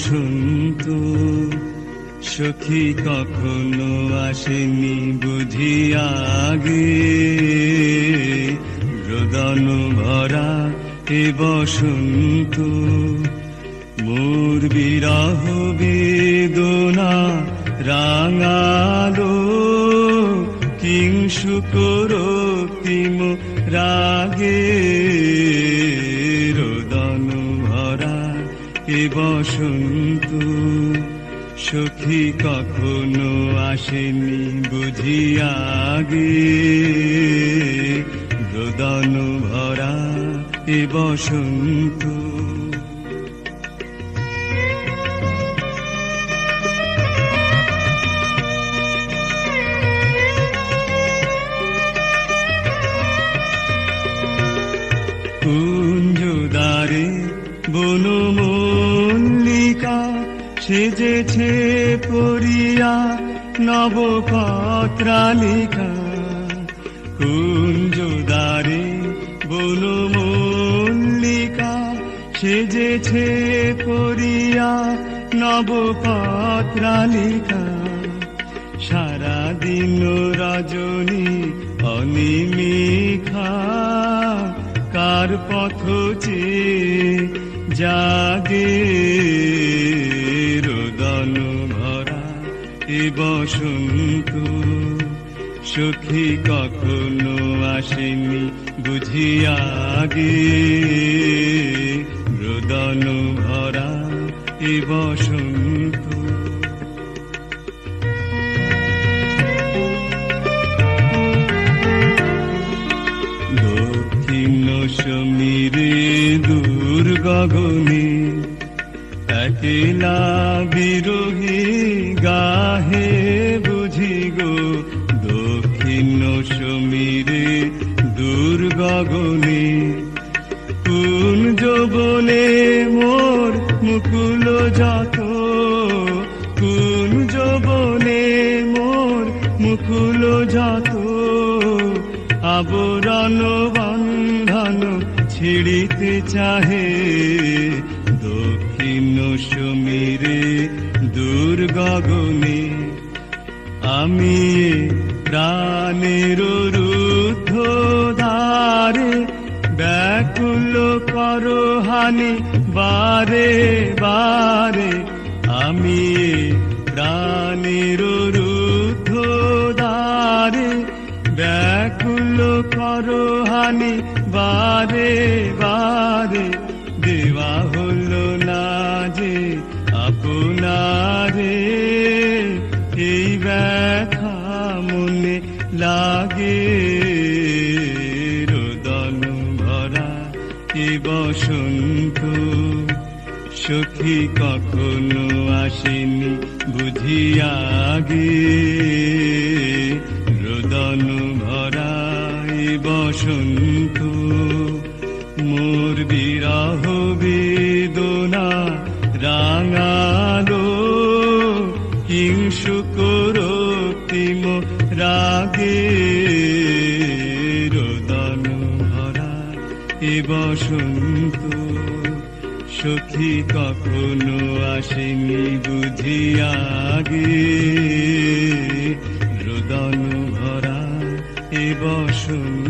বসন্ত সখী কখনো আসেনি বুঝি আগে। রোদন ভরা এ বসন্ত মোর বিরহ বেদনা রাঙালো। কিংসুক রক্তিম রাগে। বসন্ত সখী কখনো আসেনি বুঝি আগে। রোদন ভরা এ বসন্ত। কুঞ্জদারে বনমল্লিকা সেজেছে পরিয়া নবপত্রালিকা। কুঞ্জদারে বনমল্লিকা সেজেছে পরিয়া নবপত্রালিকা। সারাদিন রজনী অনিমিখা, কার পথ চেয়ে জাগে রোদন ভরা এ বসন্ত। সখী কখনো আসেনি বুঝি আগে। রোদন ভরা এ বসন্ত। সমীরে দূর গগনে একলা বিরোহী গাহে বুঝি গো, দক্ষিণ সমীরে দূর গগনে কোন যৌবনে মোর মুকুল যত কোন যৌবনে মোর মুকুল যত আবরণ বন্ধন ছিড়িতে চাহে, দক্ষিণ সমীরে দূর গগনে আমি প্রাণের রুদ্ধ ধারে ব্যাকুল করো হানি বারে বারে। আমি প্রাণের রুদ্ধ দ্বারে ব্যাকুল করো হানি বারে বারে দেওয়া হলো না যে আপনারে। এই ব্যথা মনে লাগে, রোদন ভরা এ বসন্ত। সখী কখনো আসেনি বুঝি আগে, রোদন ভরা বসন্ত, মোর বিরহ বেদনা রাঙালো। হিংসুক রক্তিম রাগে, রোদন ভরা এ বসন্ত। সখী কখনো আসেনি বুঝি আগে, রোদন বসন্ত